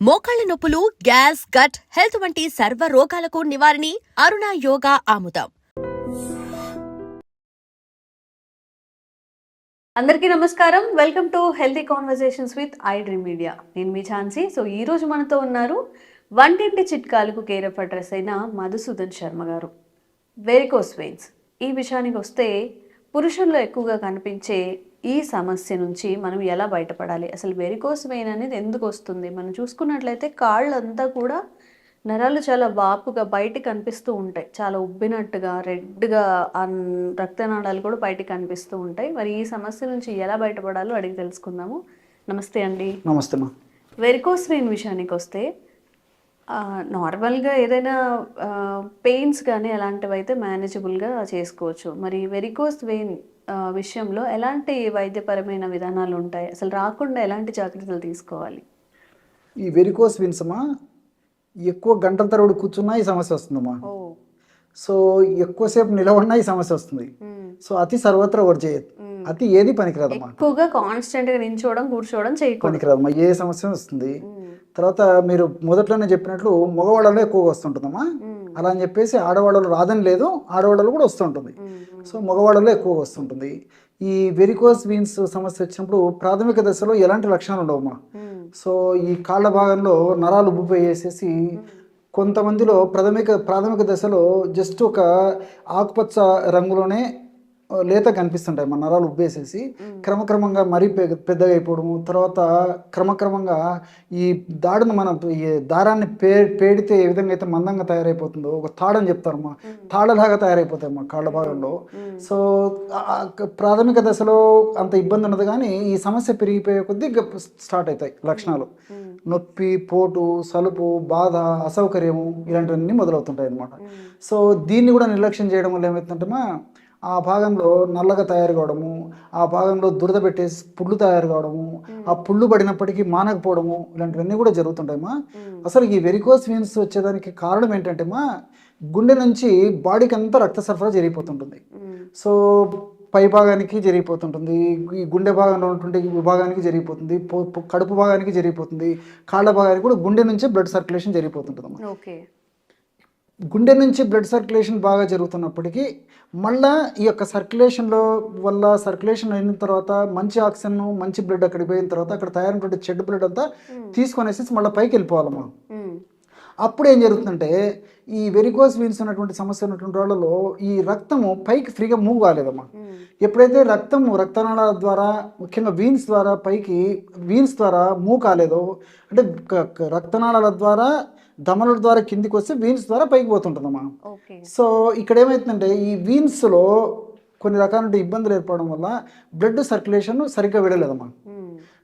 మోకాళ్ళ నొప్పులు gas gut health వంటి సర్వ రోగాలకు నివారణి అరుణ యోగా ఆముదం. అందరికీ నమస్కారం. Welcome to healthy conversations with iDream Media నేను మీ ఛాన్సీ సో ఈ రోజు మనతో ఉన్నారు వంటింటి చిట్కాలకు కేర్ ఆఫ్ అడ్రస్ అయిన మధుసూదన్ శర్మ గారు. వెరికోస్ వెయిన్స్ ఈ విషయానికి వస్తే పురుషుల్లో ఎక్కువగా కనిపించే ఈ సమస్య నుంచి మనం ఎలా బయటపడాలి? అసలు వెరికోస్ వెయిన్ అనేది ఎందుకు వస్తుంది? మనం చూసుకున్నట్లయితే కాళ్ళంతా కూడా నరాలు చాలా వాపుగా బయటికి కనిపిస్తూ ఉంటాయి. చాలా ఉబ్బినట్టుగా రెడ్గా రక్తనాళాలు కూడా బయటికి కనిపిస్తూ ఉంటాయి. మరి ఈ సమస్య నుంచి ఎలా బయటపడాలో అడిగి తెలుసుకుందాము. నమస్తే అండి. నమస్తే మా వెరికోస్ వెయిన్ విషయానికి వస్తే నార్మల్గా ఏదైనా పెయిన్స్ కానీ అలాంటివి అయితే మేనేజబుల్గా చేసుకోవచ్చు. మరి వెరికోస్ వెయిన్ విషయంలో ఎలాంటి వైద్యపరమైన విధానాలు ఉంటాయి? అసలు రాకుండా ఎలాంటి జాగ్రత్తలు తీసుకోవాలి? ఈ వెరికోస్ విన్సమా? ఎక్కువ గంటల తరబడి కూర్చున్నా ఈ సమస్య వస్తుందమ్మా. సో ఎక్కువసేపు నిలబడినా ఈ సమస్య వస్తుంది. సో అతి సర్వత్రా ఒకటి చేయదు అతి ఏది పనికిరాదమ్మా. ఎక్కువగా కాన్స్టెంట్గా నించోవడం కూర్చోవడం చేయకూడదు. పనికిరాదమ్మా. ఏ సమస్య వస్తుంది? తర్వాత మీరు మొదట్లోనే చెప్పినట్లు మగవాళ్ళలో ఎక్కువగా వస్తుంటుందమ్మా. అలా అని చెప్పేసి ఆడవాళ్ళలో రాదని లేదు ఆడవాళ్ళలో కూడా వస్తుంటుంది సో మగవాళ్ళలో ఎక్కువగా వస్తుంటుంది ఈ వెరికోస్ వీన్స్ సమస్య వచ్చినప్పుడు ప్రాథమిక దశలో ఎలాంటి లక్షణాలు ఉండవమ్మా సో ఈ కాళ్ళ భాగంలో నరాలు ఉబ్బిపోయేసేసి కొంతమందిలో ప్రాథమిక ప్రాథమిక దశలో జస్ట్ ఒక ఆకుపచ్చ రంగులోనే లేత కనిపిస్తుంటాయి. మన నరాలు ఉబ్బేసేసి క్రమక్రమంగా మరీ పెద్దగా అయిపోవడము తర్వాత క్రమక్రమంగా ఈ దాడును మనం ఈ దారాన్ని పే పేడితే ఏ విధంగా అయితే మందంగా తయారైపోతుందో ఒక తాడని చెప్తారమ్మా తాడలాగా తయారైపోతాయి మా కాళ్ళ భాగంలో. సో ప్రాథమిక దశలో అంత ఇబ్బంది ఉండదు కానీ ఈ సమస్య పెరిగిపోయే కొద్దీ స్టార్ట్ అవుతాయి లక్షణాలు. నొప్పి పోటు సలుపు బాధ అసౌకర్యము ఇలాంటివన్నీ మొదలవుతుంటాయి అన్నమాట. సో దీన్ని కూడా నిర్లక్ష్యం చేయడం వల్ల ఏమవుతుందంటే ఆ భాగంలో నల్లగా తయారు కావడము ఆ భాగంలో దురద పెట్టేసి పుళ్ళు తయారు కావడము ఆ పుళ్ళు పడినప్పటికీ మానకపోవడము ఇలాంటివన్నీ కూడా జరుగుతుంటాయమ్మా. అసలు ఈ వెరికోస్ వీన్స్ వచ్చేదానికి కారణం ఏంటంటే మా గుండె నుంచి బాడీకి అంతా రక్త సరఫరా జరిగిపోతుంటుంది. సో పై భాగానికి జరిగిపోతుంటుంది ఈ గుండె భాగంలో ఉన్నటువంటి విభాగానికి జరిగిపోతుంది కడుపు భాగానికి జరిగిపోతుంది కాళ్ళ భాగానికి కూడా గుండె నుంచే బ్లడ్ సర్క్యులేషన్ జరిగిపోతుంటుంది ఓకే. గుండె నుంచి బ్లడ్ సర్క్యులేషన్ బాగా జరుగుతున్నప్పటికీ మళ్ళా ఈ యొక్క సర్క్యులేషన్లో వల్ల సర్క్యులేషన్ అయిన తర్వాత మంచి ఆక్సిజన్ మంచి బ్లడ్ అక్కడికి పోయిన తర్వాత అక్కడ తయారైనటువంటి చెడ్డ బ్లడ్ అంతా తీసుకొనేసి మళ్ళీ పైకి వెళ్ళిపోవాలమ్మా. అప్పుడు ఏం జరుగుతుందంటే ఈ వెరికోస్ వీన్స్ ఉన్నటువంటి సమస్య ఉన్నటువంటి వాళ్ళలో ఈ రక్తము పైకి ఫ్రీగా మూవ్ కాలేదమ్మా. ఎప్పుడైతే రక్తము రక్తనాళాల ద్వారా ముఖ్యంగా వీన్స్ ద్వారా పైకి వీన్స్ ద్వారా మూవ్ కాలేదో అంటే రక్తనాళాల ద్వారా దమనుల ద్వారా కిందికి వస్తే వీన్స్ ద్వారా పైకి పోతుంటుందమ్మా. సో ఇక్కడ ఏమవుతుందంటే ఈ వీన్స్లో కొన్ని రకాల ఇబ్బందులు ఏర్పడడం వల్ల బ్లడ్ సర్క్యులేషన్ సరిగ్గా వెళ్ళలేదమ్మా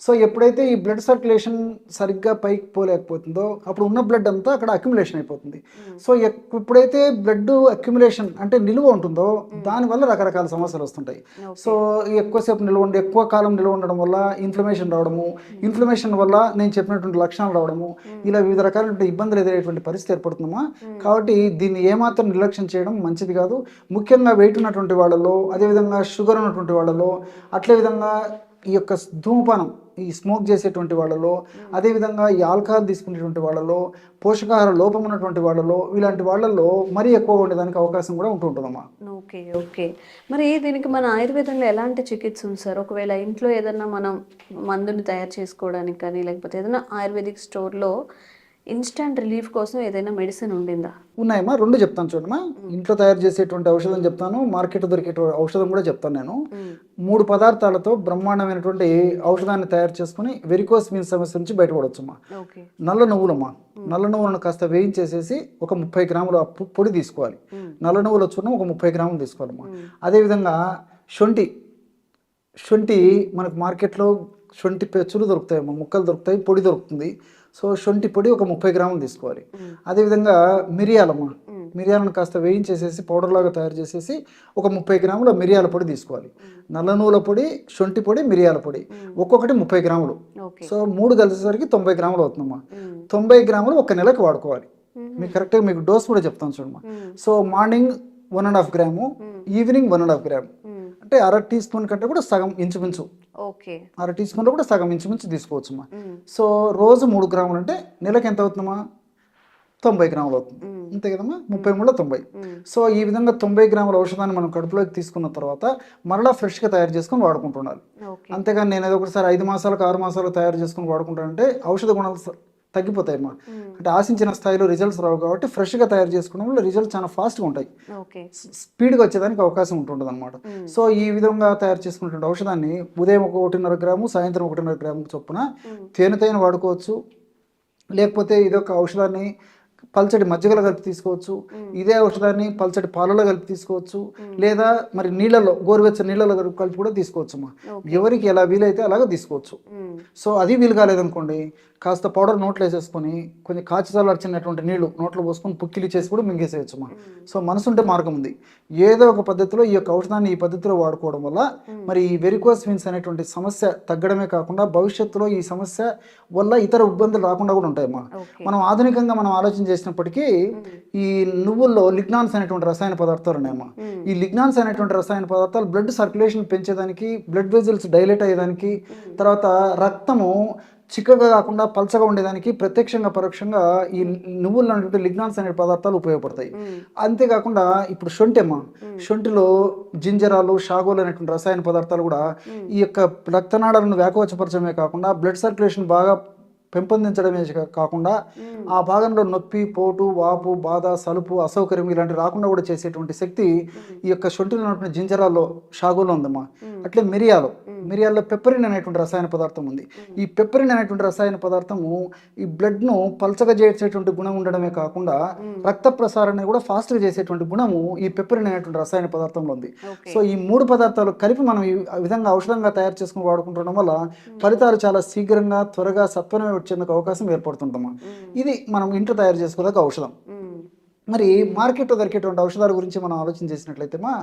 సో ఎప్పుడైతే ఈ బ్లడ్ సర్క్యులేషన్ సరిగ్గా పైకి పోలేకపోతుందో అప్పుడు ఉన్న బ్లడ్ అంతా అక్కడ అక్యుములేషన్ అయిపోతుంది. సో ఎక్- ఎప్పుడైతే బ్లడ్ అక్యుములేషన్ అంటే నిలువ ఉంటుందో దానివల్ల రకరకాల సమస్యలు వస్తుంటాయి. సో ఎక్కువసేపు నిల్వ ఉండి ఎక్కువ కాలం నిల్వ ఉండడం వల్ల ఇన్ఫ్లమేషన్ రావడము ఇన్ఫ్లమేషన్ వల్ల నేను చెప్పినటువంటి లక్షణాలు రావడము ఇలా వివిధ రకాలైన ఇబ్బందులు ఎదురయ్యేటువంటి పరిస్థితి ఏర్పడుతుందమ్మా. కాబట్టి దీన్ని ఏమాత్రం నిర్లక్ష్యం చేయడం మంచిది కాదు. ముఖ్యంగా వెయిట్ ఉన్నటువంటి వాళ్ళలో అదేవిధంగా షుగర్ ఉన్నటువంటి వాళ్ళలో అట్లే విధంగా ఈ యొక్క ధూమపానం ఈ స్మోక్ చేసేటువంటి వాళ్ళలో అదేవిధంగా ఈ ఆల్కహాల్ తీసుకునేటువంటి వాళ్ళలో పోషకాహార లోపం ఉన్నటువంటి వాళ్ళలో ఇలాంటి వాళ్ళల్లో మరీ ఎక్కువ ఉండేదానికి అవకాశం కూడా ఉంటుంటుందమ్మా ఓకే ఓకే. మరి దీనికి మన ఆయుర్వేదంలో ఎలాంటి చికిత్స ఉంది సార్? ఒకవేళ ఇంట్లో ఏదన్నా మనం మందుని తయారు చేసుకోవడానికి కానీ లేకపోతే ఏదైనా ఆయుర్వేదిక్ స్టోర్లో ఇన్స్టంట్ రిలీఫ్ కోసం ఏదైనా మెడిసిన్ ఉండిందా? ఉన్నాయమ్మా రెండు చెప్తాను చూడమ్మా. ఇంట్లో తయారు చేసేటువంటి ఔషధం చెప్తాను మార్కెట్ దొరికే ఔషధం కూడా చెప్తాను నేను. మూడు పదార్థాలతో బ్రహ్మాండమైనటువంటి ఔషధాన్ని తయారు చేసుకుని వెరికోస్ మీన్ సమస్య నుంచి బయటపడవచ్చమ్మా నల్ల నువ్వులమ్మా. నల్ల నువ్వులను కాస్త వేయించేసేసి ఒక ముప్పై గ్రాముల పొడి తీసుకోవాలి. నల్ల నువ్వుల చూర్ణం ఒక ముప్పై గ్రాములు తీసుకోవాలమ్మా. అదేవిధంగా శొంఠి. శొంఠి మనకు మార్కెట్లో శొంఠి పెచ్చులు దొరుకుతాయి అమ్మా ముక్కలు దొరుకుతాయి పొడి దొరుకుతుంది. సో శొంఠి పొడి ఒక ముప్పై గ్రాములు తీసుకోవాలి. అదేవిధంగా మిరియాలమ్మా. మిరియాలను కాస్త వేయించేసేసి పౌడర్ లాగా తయారు చేసేసి ఒక ముప్పై గ్రాముల మిరియాల పొడి తీసుకోవాలి. నల్ల నువ్వుల పొడి శొంఠి పొడి మిరియాల పొడి. ఒక్కొక్కటి ముప్పై గ్రాములు. సో మూడు కలిసేసరికి తొంభై గ్రాములు అవుతుందమ్మా. తొంభై గ్రాములు ఒక నెలకు వాడుకోవాలి. మీకు కరెక్ట్గా మీకు డోస్ కూడా చెప్తాను చూడమ్మా. So morning one and half gram evening one and half gram. అంటే అర టీ స్పూన్ కంటే కూడా సగం ఇంచుమించు. ఓకే. అర టీ స్పూన్లో కూడా సగం ఇంచుమించు తీసుకోవచ్చమ్మా. సో రోజు మూడు గ్రాములు అంటే నెలకు ఎంత అవుతుందమ్మా? తొంభై గ్రాములు అవుతుంది. అంతే కదమ్మా? ముప్పై మూడులో తొంభై. సో ఈ విధంగా తొంభై గ్రాముల ఔషధాన్ని మనం కడుపులోకి తీసుకున్న తర్వాత మరలా ఫ్రెష్గా తయారు చేసుకొని వాడుకుంటుండాలి. ఓకే. అంతేగాని నేను ఏదో ఒకసారి ఐదు మాసాలకు ఆరు మాసాలు తయారు చేసుకొని వాడుకుంటానంటే ఔషధ గుణాలు తగ్గిపోతాయమ్మా. అంటే ఆశించిన స్థాయిలో రిజల్ట్స్ రావు కాబట్టి ఫ్రెష్గా తయారు చేసుకోవడం వల్ల రిజల్ట్స్ చాలా ఫాస్ట్గా ఉంటాయి. స్పీడ్గా వచ్చేదానికి అవకాశం ఉంటుంటుంది అనమాట సో ఈ విధంగా తయారు చేసుకున్నటువంటి ఔషధాన్ని ఉదయం ఒక ఒకటిన్నర గ్రాము సాయంత్రం ఒకటిన్నర గ్రాము చొప్పున తేనెతైన వాడుకోవచ్చు. లేకపోతే ఇదొక ఔషధాన్ని పల్చటి మజ్జిగలో కలిపి తీసుకోవచ్చు. ఇదే ఔషధాన్ని పల్చటి పాలలో కలిపి తీసుకోవచ్చు. లేదా మరి నీళ్ళలో గోరువెచ్చని నీళ్ళలో కలిపి కలిపి కూడా తీసుకోవచ్చు అమ్మా ఎవరికి ఎలా వీలైతే అలాగ తీసుకోవచ్చు. సో అది వీలు కాలేదనుకోండి కాస్త పౌడర్ నోట్లో వేసేసుకొని కొంచెం కాచి చల్లార్చినటువంటి నీళ్ళు నోట్లో పోసుకొని పుక్కిలి చేసి కూడా మింగేసేయచ్చు అమ్మా సో మనసుంటే మార్గం ఉంది ఏదో ఒక పద్ధతిలో ఈ యొక్క ఔషధాన్ని ఈ పద్ధతిలో వాడుకోవడం వల్ల మరి ఈ వెరికోస్ విన్స్ అనేటువంటి సమస్య తగ్గడమే కాకుండా భవిష్యత్తులో ఈ సమస్య వల్ల ఇతర ఇబ్బందులు రాకుండా కూడా ఉంటాయమ్మా. ఓకే. మనం ఆధునికంగా మనం ఆలోచన చేసినప్పటికీ ఈ నువ్వుల్లో లిగ్నాన్స్ అనేటువంటి రసాయన పదార్థాలు ఉన్నాయమ్మా. ఈ లిగ్నాన్స్ అనేటువంటి రసాయన పదార్థాలు బ్లడ్ సర్క్యులేషన్ పెంచేదానికి బ్లడ్ వెజల్స్ డైలేట్ అయ్యేదానికి తర్వాత రక్తము చిక్కగా కాకుండా పల్చగా ఉండేదానికి ప్రత్యక్షంగా పరోక్షంగా ఈ నువ్వుల్లో ఉన్నటువంటి లిగ్నాన్స్ అనే పదార్థాలు ఉపయోగపడతాయి. అంతేకాకుండా ఇప్పుడు శొంఠి అమ్మ శొంఠిలో జింజరాలు షాగోలు అనేటువంటి రసాయన పదార్థాలు కూడా ఈ యొక్క రక్తనాళాలను వ్యాకోచపరచడమే కాకుండా బ్లడ్ సర్క్యులేషన్ బాగా పెంపొందించడమే కాకుండా ఆ భాగంలో నొప్పి పోటు వాపు బాధ సలుపు అసౌకర్యం ఇలాంటి రాకుండా కూడా చేసేటువంటి శక్తి ఈ యొక్క శొంఠిలో ఉన్నటువంటి జింజరాల్లో షాగోలో ఉందమ్మా. అట్లే మిరియాలు. మిరియాల్లో పెప్పరిన్ అనేటువంటి రసాయన పదార్థం ఉంది. ఈ పెప్పరిన్ అనేటువంటి రసాయన పదార్థము ఈ బ్లడ్ను పల్చగా చేసేటువంటి గుణం ఉండడమే కాకుండా రక్త ప్రసారాన్ని కూడా ఫాస్ట్గా చేసేటువంటి గుణము ఈ పెప్పరిన్ అనేటువంటి రసాయన పదార్థంలో ఉంది. సో ఈ మూడు పదార్థాలు కలిపి మనం ఈ విధంగా ఔషధంగా తయారు చేసుకుని వాడుకుంటుండడం వల్ల ఫలితాలు చాలా శీఘ్రంగా త్వరగా సత్వరమే వచ్చేందుకు అవకాశం ఏర్పడుతుందమ్మా. ఇది మనం ఇంట్లో తయారు చేసుకోదగ్గ ఔషధం. మరి మార్కెట్లో దొరికేటువంటి ఔషధాల గురించి మనం ఆలోచన చేసినట్లయితే మా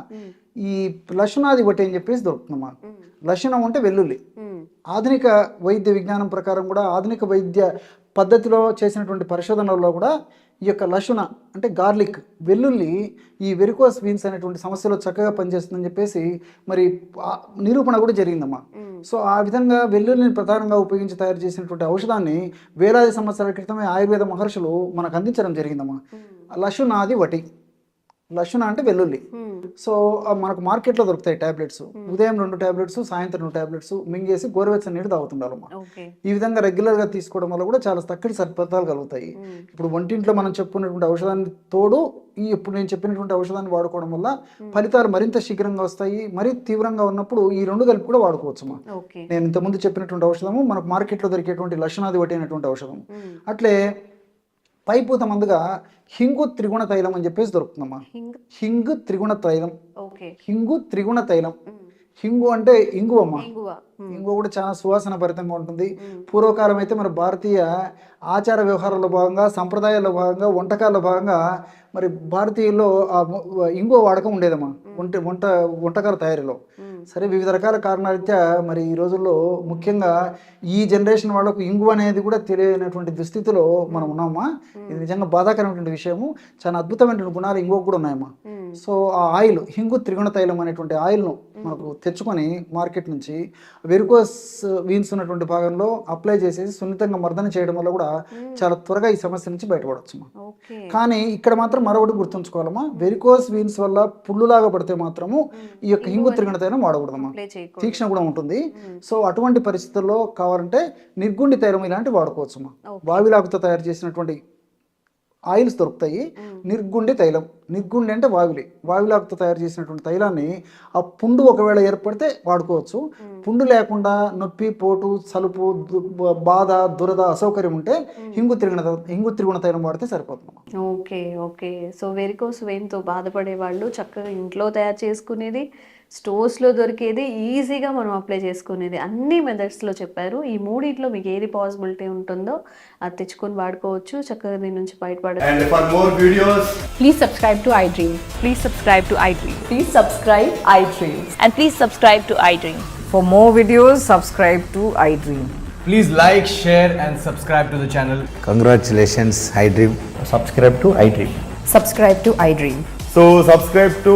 ఈ లక్షణాది బట్టి అని చెప్పేసి దొరుకుతుందమ్మా లక్షణం అంటే వెల్లుల్లి. ఆధునిక వైద్య విజ్ఞానం ప్రకారం కూడా ఆధునిక వైద్య పద్ధతిలో చేసినటువంటి పరిశోధనల్లో కూడా ఈ యొక్క లశున అంటే గార్లిక్ వెల్లుల్లి ఈ వెరికోస్ వీన్స్ అనేటువంటి సమస్యలో చక్కగా పనిచేస్తుందని చెప్పేసి మరి నిరూపణ కూడా జరిగిందమ్మా. సో ఆ విధంగా వెల్లుల్లిని ప్రధానంగా ఉపయోగించి తయారు చేసినటువంటి ఔషధాన్ని వేలాది సంవత్సరాల క్రితమే ఆయుర్వేద మహర్షులు మనకు అందించడం జరిగిందమ్మా. లశునాది వటి లశున అంటే వెల్లుల్లి. సో మనకు మార్కెట్లో దొరుకుతాయి టాబ్లెట్స్. ఉదయం రెండు టాబ్లెట్స్ సాయంత్రం రెండు టాబ్లెట్స్ మింగేసి గోరువెచ్చని నీళ్ళు తాగుతుండాలమ్మా ఈ విధంగా రెగ్యులర్గా తీసుకోవడం వల్ల కూడా చాలా చక్కటి సత్ఫలితాలు కలుగుతాయి. ఇప్పుడు వంటింట్లో మనం చెప్పుకున్నటువంటి ఔషధాన్ని తోడు ఈ ఇప్పుడు నేను చెప్పినటువంటి ఔషధాన్ని వాడుకోవడం వల్ల ఫలితాలు మరింత శీఘ్రంగా వస్తాయి. మరీ తీవ్రంగా ఉన్నప్పుడు ఈ రెండు కలిపి కూడా వాడుకోవచ్చమ్మా ఓకే. నేను ఇంతకుముందు చెప్పినటువంటి ఔషధము మనకు మార్కెట్లో దొరికేటువంటి లక్షణాది వటి అయినటువంటి ఔషధం అట్లే పైపూత మందుగా హింగు త్రిగుణ తైలం అని చెప్పేసి దొరుకుతుందమ్మా. హింగ్. త్రిగుణ తైలం. హింగు త్రిగుణ తైలం. హింగు అంటే ఇంగు అమ్మా ఇంగువ ఇంగు కూడా చాలా సువాసన భరితంగా ఉంటుంది. పూర్వకాలం అయితే మన భారతీయ ఆచార వ్యవహారాల్లో భాగంగా సంప్రదాయాల్లో భాగంగా వంటకాల్లో భాగంగా మరి భారతీయుల్లో ఆ ఇంగువ వాడకం ఉండేదమ్మా. వంట వంట వంటకాల తయారీలో. సరే వివిధ రకాల కారణారీత్యా మరి ఈ రోజుల్లో ముఖ్యంగా ఈ జనరేషన్ వాళ్ళకు ఇంగు అనేది కూడా తెలియనటువంటి దుస్థితిలో మనం ఉన్నామా? ఇది నిజంగా బాధాకరమైనటువంటి విషయము. చాలా అద్భుతమైనటువంటి గుణాలు ఇంగువ కూడా ఉన్నాయమ్మా. సో ఆ ఆయిల్ హింగు త్రిగుణ తైలం అనేటువంటి ఆయిల్ను మనకు తెచ్చుకొని మార్కెట్ నుంచి వెరుకోస్ వీన్స్ ఉన్నటువంటి భాగంలో అప్లై చేసేసి సున్నితంగా మర్దన చేయడం వల్ల కూడా చాలా త్వరగా ఈ సమస్య నుంచి బయటపడవచ్చు కానీ ఇక్కడ మాత్రం మరొకటి గుర్తుంచుకోవాలమ్మా. వెరికోస్ వీన్స్ వల్ల పుల్లులాగా పడితే మాత్రము ఈ యొక్క హింగు త్రిగుణ తైలం వాడకూడదమ్మా. తీక్షణ కూడా ఉంటుంది. సో అటువంటి పరిస్థితుల్లో కావాలంటే నిర్గుండి తైలం ఇలాంటివి వాడుకోవచ్చమ్మా. వావిలాకుతో తయారు చేసినటువంటి ఆయిల్స్ దొరుకుతాయి. నిర్గుండి తైలం. నిర్గుండి అంటే వావిలి వావిలాకుతో తయారు చేసినటువంటి తైలాన్ని ఆ పుండు ఒకవేళ ఏర్పడితే వాడుకోవచ్చు. పుండు లేకుండా నొప్పి పోటు సలుపు బాధ దురద అసౌకర్యం ఉంటే హింగు తిరిగిన హింగు తిరుగుణ తైలం వాడితే సరిపోతుంది ఓకే ఓకే. సో వెరికోస్ వెయిన్తో బాధపడే వాళ్ళు చక్కగా ఇంట్లో తయారు చేసుకునేది స్టోర్స్లో దొరికేది ఈజీగా మనం అప్లై చేసుకునేది అన్ని మెథడ్స్లో చెప్పారు ఈ మూడిట్లో మీకు ఏది పాసిబిలిటీ ఉంటుందో అది తెచ్చుకొని వాడుకోవచ్చు చక్కగా దీని నుంచి బయటపడ. For more videos, subscribe to iDream. please like, share, and subscribe to the channel. Congratulations, iDream. subscribe to iDream. Subscribe to iDream. So, subscribe to